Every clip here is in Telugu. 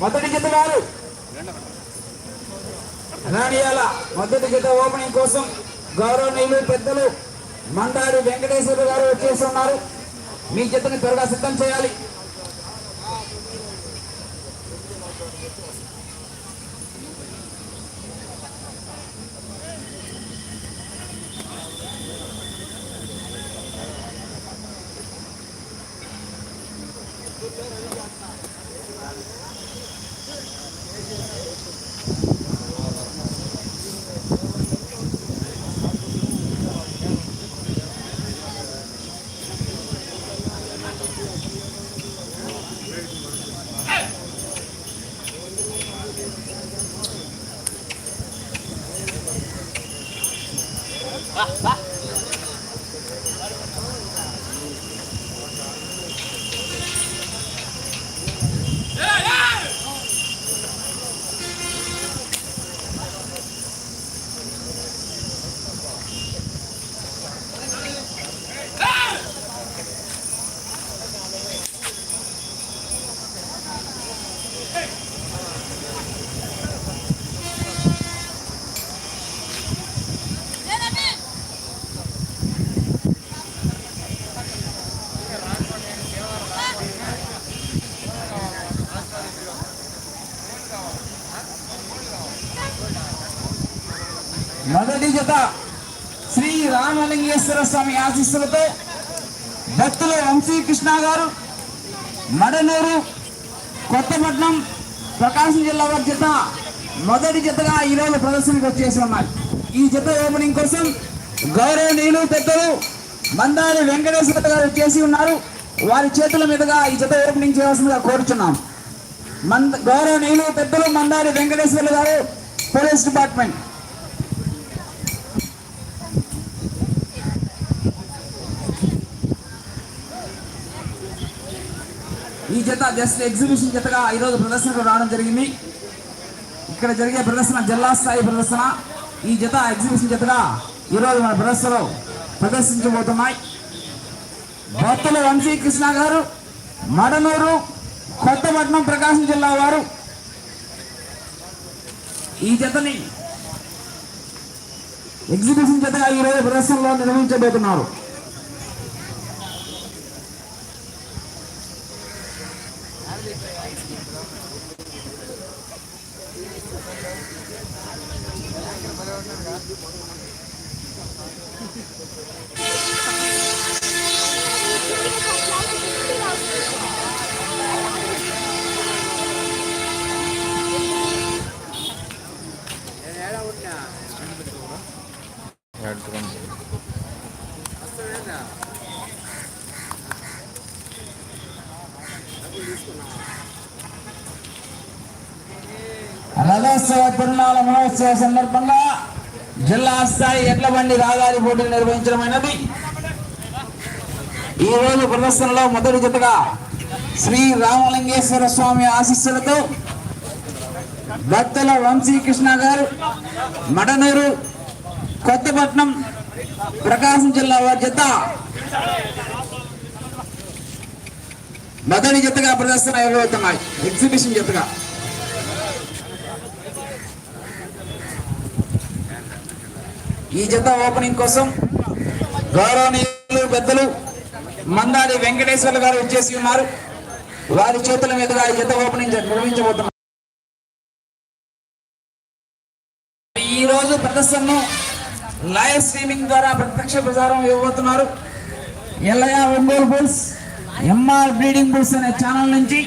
మొదటి జత వారు మొదటి జత ఓపెనింగ్ కోసం గౌరవనీయులు పెద్దలు మందారు వెంకటేశ్వర గారు వచ్చేస్తున్నారు. ఉన్నారు మీ జతను త్వరగా సిద్ధం చేయాలి మొదటి జత శ్రీ రామలింగేశ్వర స్వామి ఆశీస్సులతో భక్తుల వంశీకృష్ణ గారు మడనూరు కొత్తపట్నం ప్రకాశం జిల్లా వారి జత మొదటి జతగా ఈరోజు ప్రదర్శనకు వచ్చేసి ఉన్నారు. ఈ జత ఓపెనింగ్ కోసం గౌరవనీయులు పెద్దలు మందారి వెంకటేశ్వర గారు చేసి ఉన్నారు. వారి చేతుల మీదుగా ఈ జత ఓపెనింగ్ చేయాల్సిందిగా కోరుచున్నాం. మంద గౌరవనీయులు పెద్దలు మందారి వెంకటేశ్వర్లు గారు పోలీస్ డిపార్ట్మెంట్. ఈ జత జస్ట్ ఎగ్జిబిషన్ జతగా ఈరోజు ప్రదర్శనకు రావడం జరిగింది. ఇక్కడ జరిగే ప్రదర్శన జిల్లా స్థాయి ప్రదర్శన. ఈ జత ఎగ్జిబిషన్ జతగా ఈరోజు మన ప్రదర్శనలో ప్రదర్శించబోతున్నాయి. భక్తుల వంశీకృష్ణ గారు మడనూరు కొత్తపట్నం ప్రకాశం జిల్లా వారు. ఈ జతని ఎగ్జిబిషన్ జతగా ఈరోజు ప్రదర్శనలో నిర్వహించబోతున్నారు. Thank you. పద్నాలుగు మహోత్సవ సందర్భంగా జిల్లా స్థాయి ఎడ్ల బండి రాగాలి పోటీలు నిర్వహించడమైనది ఈ రోజు ప్రదర్శనలో మొదటి జతగా శ్రీ రామలింగేశ్వర స్వామి ఆశీస్సులతో భక్తుల వంశీకృష్ణ గారు మడనూరు కొత్తపట్నం ప్రకాశం జిల్లా వారి జత మొదటి జతగా ప్రదర్శన ఇవ్వబోతున్నాయి ఎగ్జిబిషన్ జతగా. ఈ జత ఓపెనింగ్ కోసం గౌరవనీయులు పెద్దలు మందారి వెంకటేశ్వర్లు గారు వచ్చేసి ఉన్నారు. వారి చేతుల మీదుగా ఈ జత ఓపెనింగ్ నిర్వహించబోతున్నారు ఈ రోజు ప్రదర్శనను లైవ్ స్ట్రీమింగ్ ద్వారా ప్రత్యక్ష ప్రసారం ఇవ్వబోతున్నారు. Ellaiah Ongole bulls MR breeding bulls అనే ఛానల్ నుంచి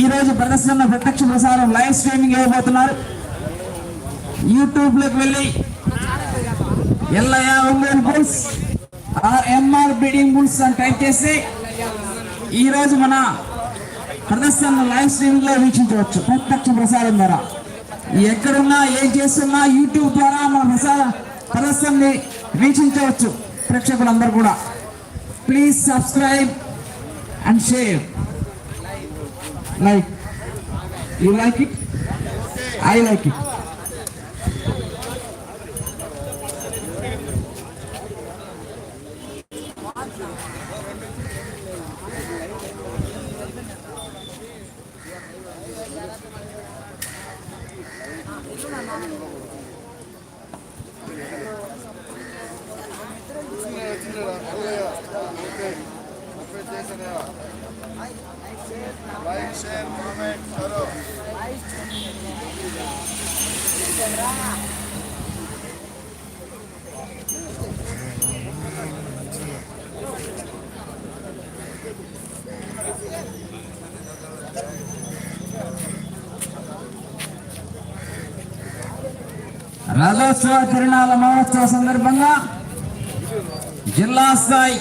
ఈ రోజు ప్రదర్శన ప్రత్యక్ష ప్రసారం లైవ్ స్ట్రీమింగ్ ఇవ్వబోతున్నారు. యూట్యూబ్లోకి వెళ్ళి Ellaiah Ongole bulls. R MR breeding bulls అని టైప్ చేసి ఈ రోజు మన ప్రదర్శన లైవ్ స్ట్రీమింగ్లో వీక్షించవచ్చు. ప్రత్యక్ష ప్రసారం ద్వారా. ఎక్కడున్నా ఏం చేస్తున్నా యూట్యూబ్ ద్వారా మన ప్రసార ప్రదర్శనని వీక్షించవచ్చు. ప్రేక్షకులందరూ కూడా. Please subscribe and share like you like it I like it 就是。రథోత్సవ తిరునాళ్ళ మహోత్సవ సందర్భంగా జిల్లా స్థాయి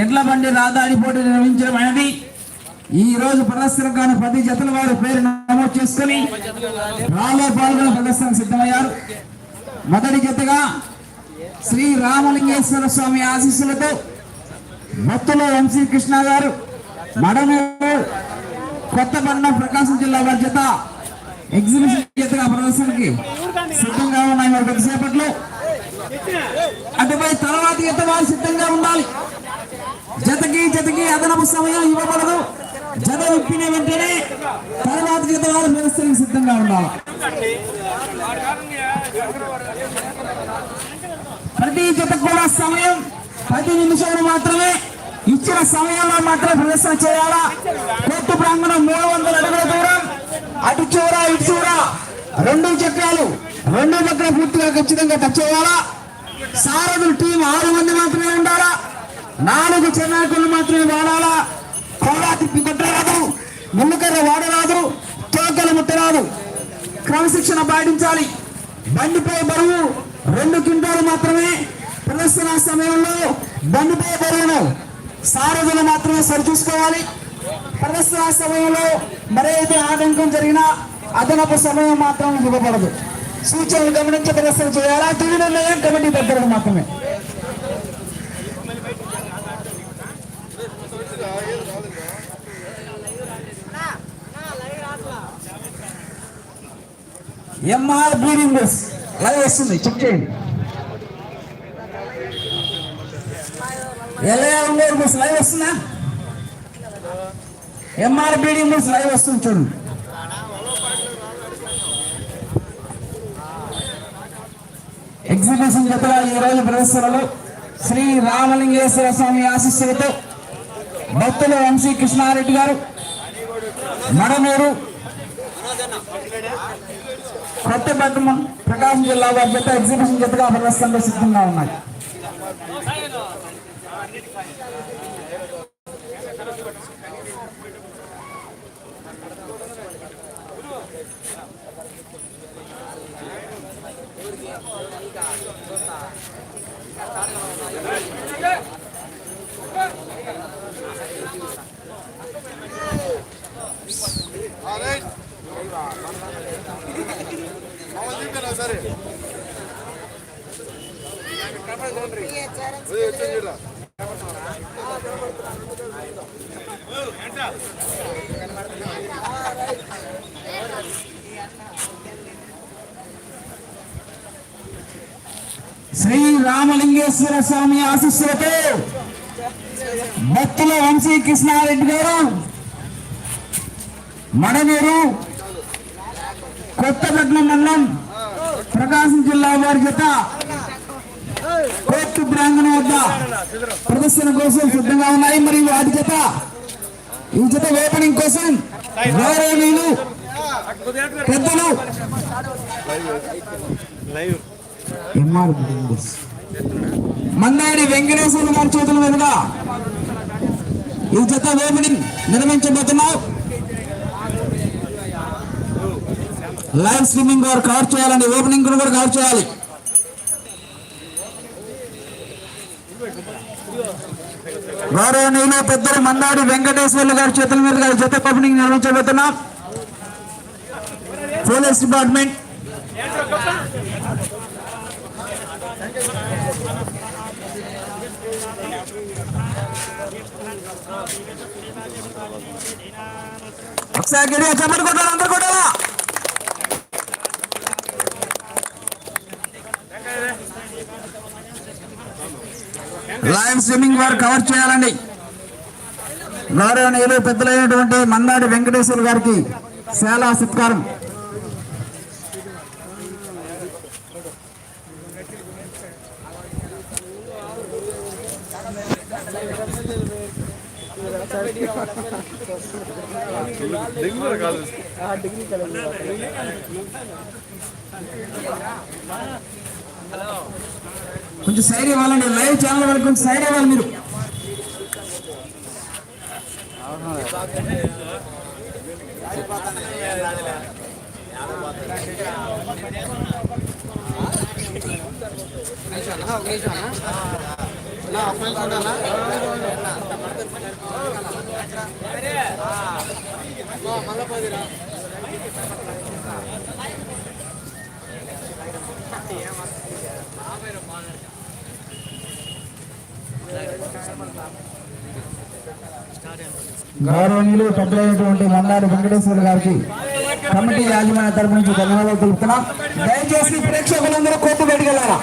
ఎడ్ల బండి రాదాడి పోటీ నిర్వహించడమైనది ఈ రోజు ప్రదర్శనగా ప్రతి జతల వారి పేరు నమోదు చేసుకుని రాలో పాల్గొన ప్రదర్శన సిద్ధమయ్యారు. మొదటి జతగా శ్రీ రామలింగేశ్వర స్వామి ఆశీస్సులతో భక్తుల వంశీ కృష్ణ గారు మడమూరు కొత్తపట్నం ప్రకాశం జిల్లా వారి జత ఎగ్జిబిషన్ జతగా ప్రదర్శనకి సిద్ధంగా ఉన్నాయి మరి కొద్దిసేపట్లో. అటుపై తర్వాత జత వారు సిద్ధంగా ఉండాలి. జతకి జతకి అదనపు సమయం ఇవ్వబడదు జత విప్పిన వెంటనే తర్వాత జత వారు ప్రదర్శనకి సిద్ధంగా ఉండాలి. ప్రతి జత కూడా సమయం పది నిమిషాలు మాత్రమే ఇచ్చిన సమయంలో మాత్రమే ప్రదర్శన చేయాలా? కోర్టు ప్రాంగణం మూడు వందల అడుగుల దూరం అటు చూడ ఇటు చూడ రెండు చక్రాలు. రెండు పక్కన పూర్తిగా ఖచ్చితంగా టచ్ చేయాలా సారథులు టీం ఆరు మంది మాత్రమే ఉండాలా? నాలుగు చెన్నాకులు మాత్రమే వాడాలా? కోలా తిప్పి కొట్టరాదు ముళ్ళుకర్ర వాడరాదు తోకలు ముట్టరాదు. క్రమశిక్షణ పాటించాలి. బండిపై బరువు రెండు క్వింటాలు మాత్రమే. ప్రదర్శన సమయంలో బండిపై బరువును సారథులు మాత్రమే సరిచూసుకోవాలి. ప్రదర్శన సమయంలో మరేది ఆటంకం జరిగినా అదనపు సమయం మాత్రం ఇవ్వబడదు. సూచనలు గమనించి ప్రదర్శన చేయాలా. తుది నిర్ణయం కమిటీ పెద్దలు మాత్రమే. ఎంఆర్ బ్లీడింగ్ బస్ లైవ్ వస్తుంది. చెక్ చేయండి. ఎల్ఐఆర్ ఉంగోరు బస్ లైవ్ వస్తుందా? ఎంఆర్ బ్లీడింగ్ బస్ లైవ్ వస్తుంది. చూడండి. ఎగ్జిబిషన్ జతగా ఈ రోజు ప్రదర్శనలో శ్రీ రామలింగేశ్వర స్వామి ఆశీస్సులతో భక్తుల వంశీ కృష్ణారెడ్డి గారు మడమూరు కొత్తపట్నం ప్రకాశం జిల్లా వారి జత ఎగ్జిబిషన్ జతగా ప్రదర్శనలో సిద్ధంగా ఉన్నాయి రైట్ మామూలు చెప్పాను సరే వచ్చింది శ్రీ రామలింగేశ్వర స్వామి ఆశీస్సులతో భక్తుల వంశీ కృష్ణారెడ్డి గారు మడమూరు కొత్తపట్నం మండలం ప్రకాశం జిల్లా వారి చేత ప్రాంగణం వద్ద ప్రదర్శన కోసం సిద్ధంగా ఉన్నాయి. మరియు వాటి జత ఈ జత ఓపెనింగ్ కోసం గౌరవనీయులు పెద్దలు. మందాడి మన్నాడి వెంకటేశ్వర గారి చేతుల మీదుగా ఈ జత ఓపెనింగ్ నిర్వహించబోతున్నావు లైవ్ స్ట్రీమింగ్ వారు కవర్ చేయాలండి. ఓపెనింగ్ కూడా కవర్ చేయాలి. గౌరవనీయులు పెద్దలు మందాడి వెంకటేశ్వర్లు గారి చేతుల మీద గారి జత ఓపెనింగ్ నిర్మించబోతున్నాం పోలీస్ డిపార్ట్మెంట్. ఒకసారి గడిగా చెప్పండి కొట్టాలి అందరు కొట్టాలా? లయన్ స్విమ్మింగ్ వారు కవర్ చేయాలండి. గౌరవనీయులు పెద్దలైనటువంటి మన్నాడి వెంకటేశ్వర గారికి శాలా సత్కారం. కొంచెం సైడ్ ఇవ్వాలండి. లైవ్ ఛానల్ వాళ్ళకి కొంచెం సైడ్ ఇవ్వాలి మీరు. గౌరవనీయులు పెద్దలైనటువంటి మందాడు వెంకటేశ్వర గారికి కమిటీ యాజమాన్య తరపు నుంచి ధన్యవాదాలు తెలుపుతున్నాం. దయచేసి ప్రేక్షకులందరూ కోర్టు పెట్టగలరా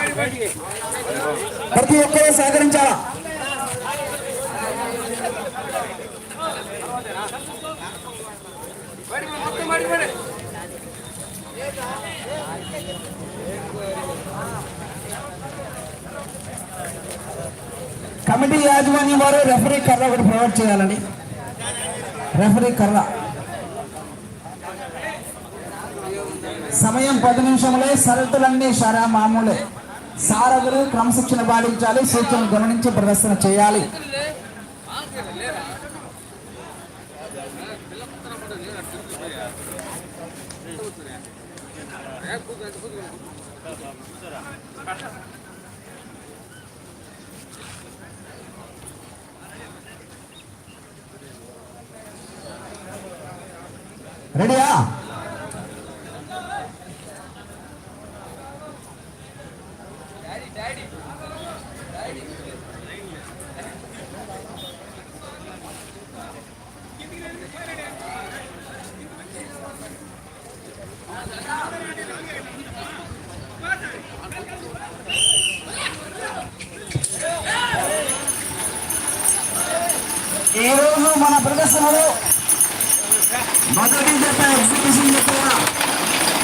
ప్రతి ఒక్కరూ సహకరించాలా? కమిటీ యాజమాన్యం వారు రెఫరీ కర్ర ఒకటి ప్రొవైడ్ చేయాలని. రెఫరీ కర్ర. సమయం పది నిమిషములే షరతులన్నీ షరా మామూలే సారథులు క్రమశిక్షణ పాటించాలి సూచనలు గమనించి ప్రదర్శన చేయాలి. రెడీయా? ఈరోజు మన ప్రదర్శనలో మొదటి జత ఎగ్జిబిషన్ జత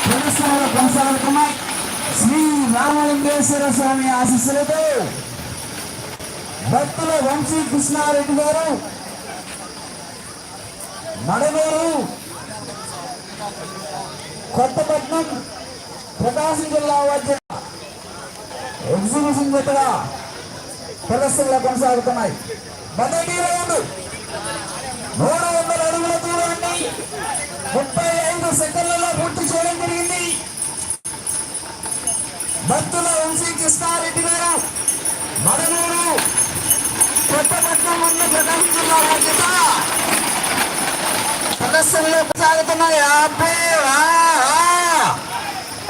ప్రదర్శనలు కొనసాగుతున్నాయి శ్రీ రామలింగేశ్వర స్వామి ఆశీస్సులతో భక్తుల వంశీ కృష్ణారెడ్డి గారు మడగారు కొత్తపట్నం ప్రకాశం జిల్లా వద్ద ఎగ్జిబిషన్ జతగా ప్రదర్శనలు కొనసాగుతున్నాయి. మొదటి రౌండ్ మూడు సెకండ్లలో పూర్తి చేయడం జరిగింది. భక్తుల వంశీ కృష్ణారెడ్డి గారు మడనూరు కొత్తపట్నం ఉన్న ప్రకాశం జిల్లా బాధ్యత. ప్రదర్శనలో సాగుతున్న యాభై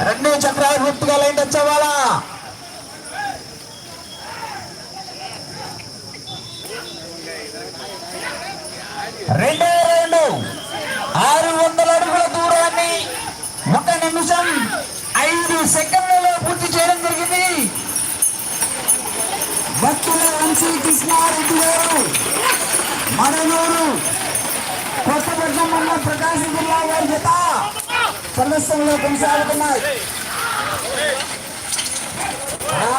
రెండు చక్రాలు పూర్తిగా లైన్ వచ్చేవాళ్ళ అవ్వాలా? రెండు. ఆరు వందల అడుగుల ఒక నిమిషం ఐదు సెకండ్లలో పూర్తి చేయడం జరిగింది. భక్తుల వంశీ కృష్ణారెడ్డి గారు మడనూరు కొత్తపట్నం ఉన్న ప్రకాశం జిల్లా వారి జత ప్రదర్శనలో కొనసాగుతున్నాయి. ఆ,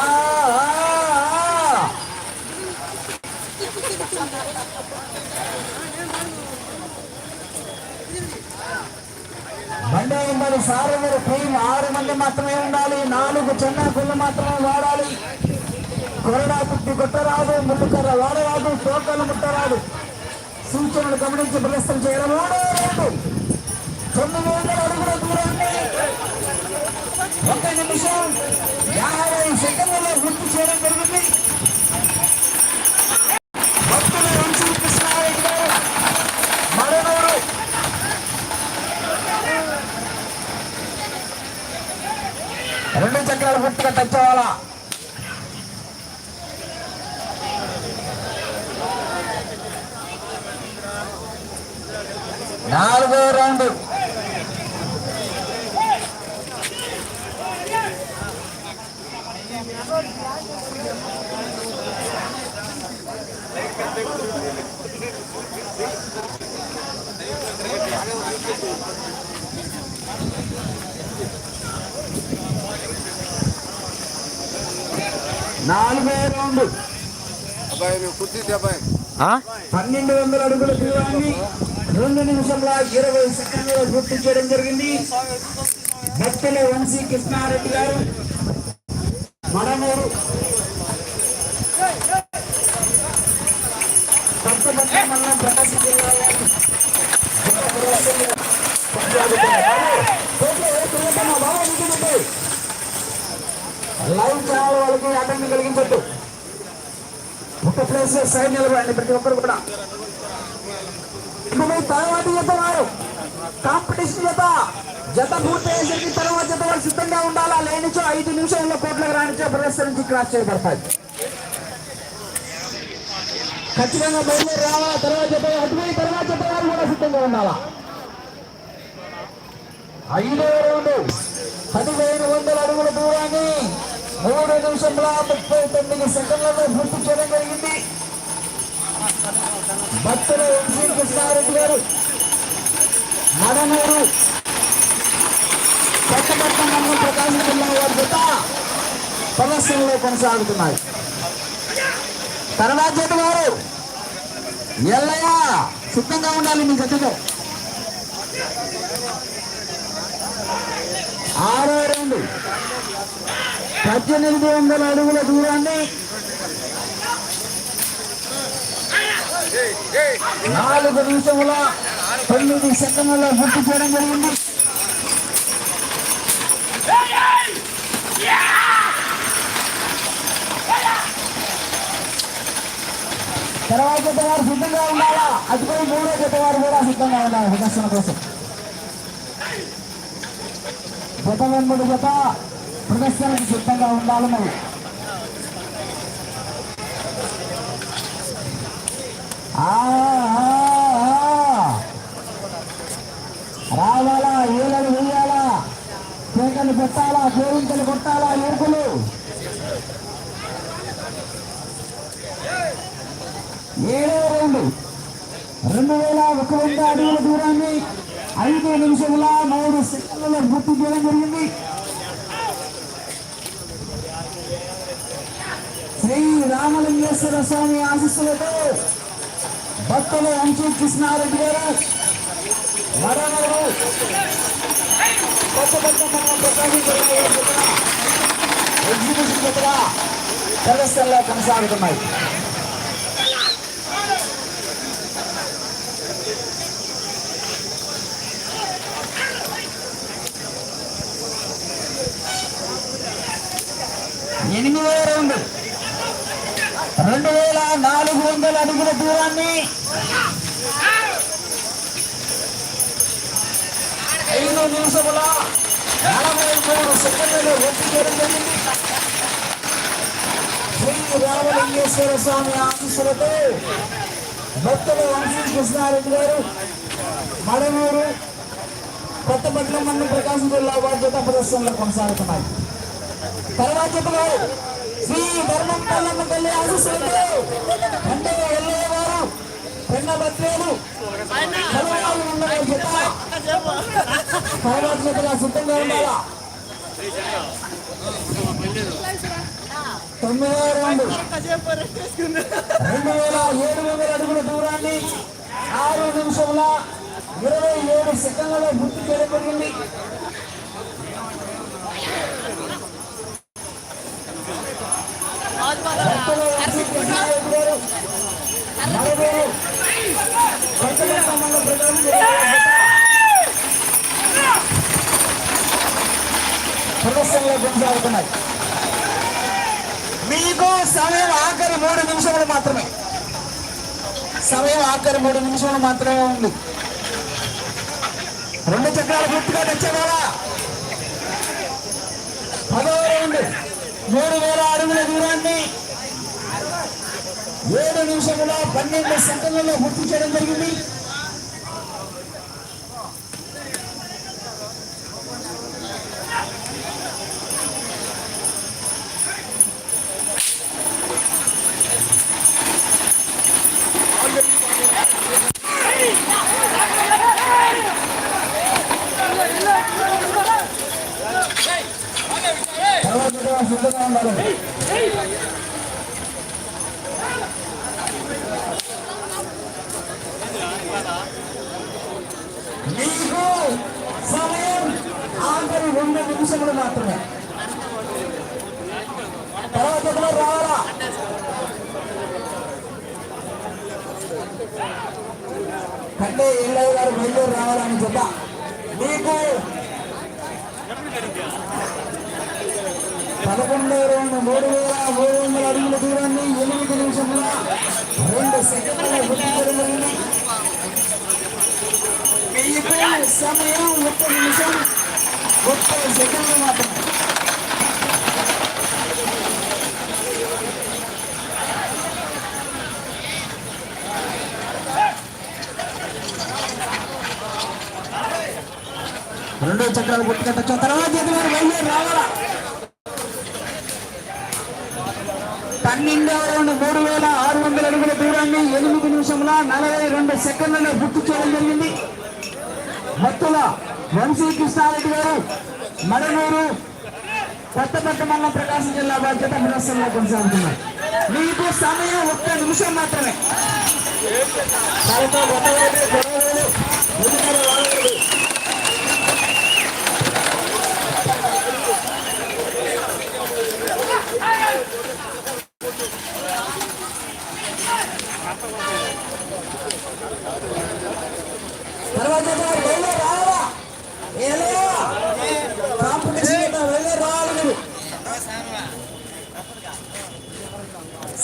ఆ, ఆ. బండి ఉండాలి టీం ఆరు మంది మాత్రమే ఉండాలి నాలుగు చిన్న చెన్నాకులు మాత్రమే వాడాలి. కొరడా పుట్టి కొట్టరాదు ముట్టుకర్ర వాడరాదు టోకలు ముట్టరాదు. సూచనలు గమనించి ప్రదర్శన చేయడం వాడరాదు తొమ్మిది వందల అడుగుల దూరాన్ని ఒక నిమిషం యాభై సెకండ్లలో గుర్తు చేయడం జరిగింది భక్తుల వంశీ కృష్ణారెడ్డి గారు మరొనూరు రెండు చక్రాలు పూర్తిగా టచ్ అవ్వాలా నాలుగో రౌండ్. నాలుగో రౌండ్. పన్నెండు వందల అడుగుల దూరాన్ని రెండు నిమిషంల ఇరవై సెకండ్లలో పూర్తి చేయడం జరిగింది. భక్తుల వంశీ కృష్ణారెడ్డి గారు మడమూరు కొత్తపట్ల మండలం ప్రకాశం జిల్లా వారు జిల్లా పురోగతిలో కొనసాగుతున్నారు. కోట్ల ఏ తిరుగుతున్నా బాబా ఇంటి ముందు. లైవ్ ఛానల్ వాళ్ళకి ఆటంకం కలిగించట్టు ఒక ప్లేస్ సైడ్ నిలబడండి ప్రతి ఒక్కరు కూడా. ఇప్పుడు మీ తర్వాతి జత వారు. కాంపిటీషన్ జత. జత పూర్తయ్యేసరికి తర్వాత జత వారు సిద్ధంగా ఉండాలా? లేనిచో ఐదు నిమిషాల్లో కోట్లకు రానిచో ప్రదర్శన నుంచి క్రాస్ చేయబడతాయి. ఖచ్చితంగా బయలుదేరి రావాలా? తర్వాత జత అటువైపు తర్వాత జత వారు కూడా సిద్ధంగా ఉండాలా? ఐదో రౌండ్. పదిహేను వందల అడుగుల దూరాన్ని మూడు నిమిషంల ముప్పై తొమ్మిది సెకండ్లలో పూర్తి చేయడం జరిగింది. భక్తులు శ్రీకృష్ణారెడ్డి గారు మడనూరు కొత్తపట్నం మండలం ప్రకాశం జిల్లా వారి జత ప్రదర్శనలో కొనసాగుతున్నాయి. తర్వాత చేతి వారు ఎల్లయ్య సిద్ధంగా ఉండాలి మీ జతతో. ఆరో రెండు. పద్దెనిమిది వందల అడుగుల దూరాన్ని నాలుగు నిమిషముల తొమ్మిది సెకండ్లలో గుర్తు చేయడం జరిగింది. తర్వాత జత వారు సిద్ధంగా ఉండాలా? అటుపై మూడో జత వారు కూడా సిద్ధంగా ఉండాలి. వికసన కోసం. జత వెంబడి జత ప్రదర్శనకు సిద్ధంగా ఉండాలి రావాలా ఏలను వేయాలా? కేకలు పెట్టాలా కేరింతలు కొట్టాలా ఏర్పులు ఏడో రెండు. రెండు వేల ఒక వంద అడుగుల దూరాన్ని ఐదు నిమిషముల మూడు సెకండ్లలో పూర్తి చేయడం జరిగింది. శ్రీ రామలింగేశ్వర స్వామి ఆశీస్సులతో భక్తులు అంచు కృష్ణారెడ్డి గారు మరణరు కొత్త కొత్త మన ప్రకాశం ఎగ్జిబిషన్ దగ్గర ప్రదర్శనలో కొనసాగుతున్నాయి. ఎనిమిది రౌండ్ రెండు వేల నాలుగు వందల అడుగుల దూరాన్ని ఐదు నిమిషముల నలభై మూడు సెకండ్లు పూర్తి చేయడం జరిగింది. శ్రీ రామలింగేశ్వర స్వామి ఆశీస్సులతో భక్తులు వంశీ కృష్ణారెడ్డి గారు మడమూరు కొత్తపట్నం మండలం ప్రకాశం జిల్లా బాధ్యత ప్రదర్శనలో కొనసాగుతున్నాయి. తర్వాత వారు శ్రీ ధర్మం పల్లమ్మ తల్లి ఆశీస్సులతో అంటే వెళ్ళే వారం పెన్న బత్రేలు తర్వాత చెప్పగా సిద్ధంగా ఉండాలా? తొమ్మిదో రౌండ్. రెండు వేల ఏడు వందల అడుగుల దూరాన్ని ఆరు నిమిషంలో ఇరవై ఏడు సెకండ్లలో పూర్తి చేయడం జరిగింది భక్తులు వంశీ కృష్ణారెడ్డి గారు నలుగురు కొత్తపట్నం మండలం ప్రకాశం జిల్లా వారి జత ప్రదర్శనలో కొనసాగుతున్నాయి మీకు సమయం ఆఖరి మూడు నిమిషములు మాత్రమే. సమయం ఆఖరి మూడు నిమిషములు మాత్రమే ఉంది. రెండు చక్రాలు గుర్తుగా తెచ్చేవాళ్ళ పదవ రౌండ్. మూడు వేల అడుగుల దూరాన్ని ఏడు నిమిషముల పన్నెండు సెకండ్లలో పూర్తి చేయడం జరిగింది. ఆఖరి రెండు నిమిషములు మాత్రమే తర్వాత కూడా రావాలా కంటే ఇళ్ళయ్య గారు బయలుదేరి రావాలని చెప్ప మీకు పదకొండు రెండు మూడు వేల మూడు వందల అడుగుల దూరాన్ని ఎనిమిది నిమిషముల రెండు సెకండ్ల వృద్ధి జరిగింది మీకు సమయం ఒక్క నిమిషం ముప్పై సెకండ్లు మాత్రమే రెండో చక్రాలు గుర్తు తర్వాత చేతులు బయలుదేరి రావాలా? పన్నెండవ రౌండ్ మూడు వేల ఆరు వందల అడుగుల దూరాన్ని ఎనిమిది నిమిషముల నలభై రెండు సెకండ్లలో గుర్తు చేయడం జరిగింది. భక్తుల వంశీ కృష్ణారెడ్డి గారు మడనూరు కొత్తపట్ట మండలం ప్రకాశం జిల్లా బాధ్యత ప్రదర్శనలో కొనసాగుతున్నారు. మీకు సమయం ఒక్క నిమిషం మాత్రమే. తర్వాత వెళ్ళే రావాలా ఏలే కాంపిటీషన్ వెళ్ళే రావాలి మీరు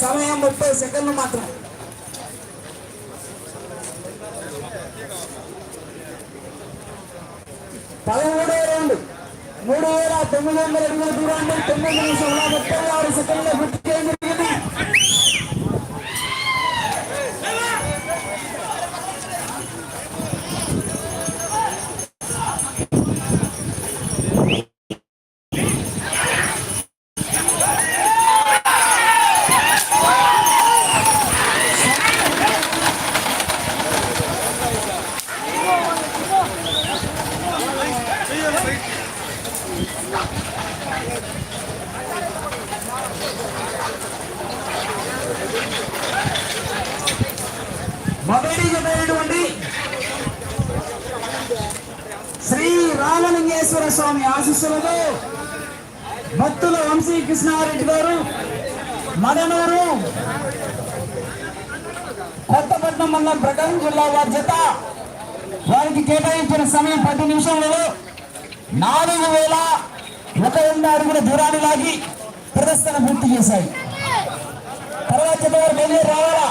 సమయం ముప్పై సెకండ్లు మాత్రం. పదమూడో రౌండ్. మూడు వేల తొమ్మిది వందల ఎనిమిది దూరాన్ని తొమ్మిది నిమిషంలో ముప్పై ఆరు సెకండ్లు పూర్తి చేయండి జరిగింది మొదటి చెప్పేటువంటి శ్రీ రామలింగేశ్వర స్వామి ఆశీస్సులతో భక్తుల వంశీ కృష్ణారెడ్డి గారు మదనూరు కొత్తపట్నం మండలం ప్రకాశం జిల్లా బాధ్యత వారికి కేటాయించిన సమయం పది నిమిషంలో నాలుగు వేల ఒక వంద అడుగుల దూరాన్ని లాగి ప్రదర్శన పూర్తి చేశాయి. తర్వాత వారు బయలుదేరి రావాలా?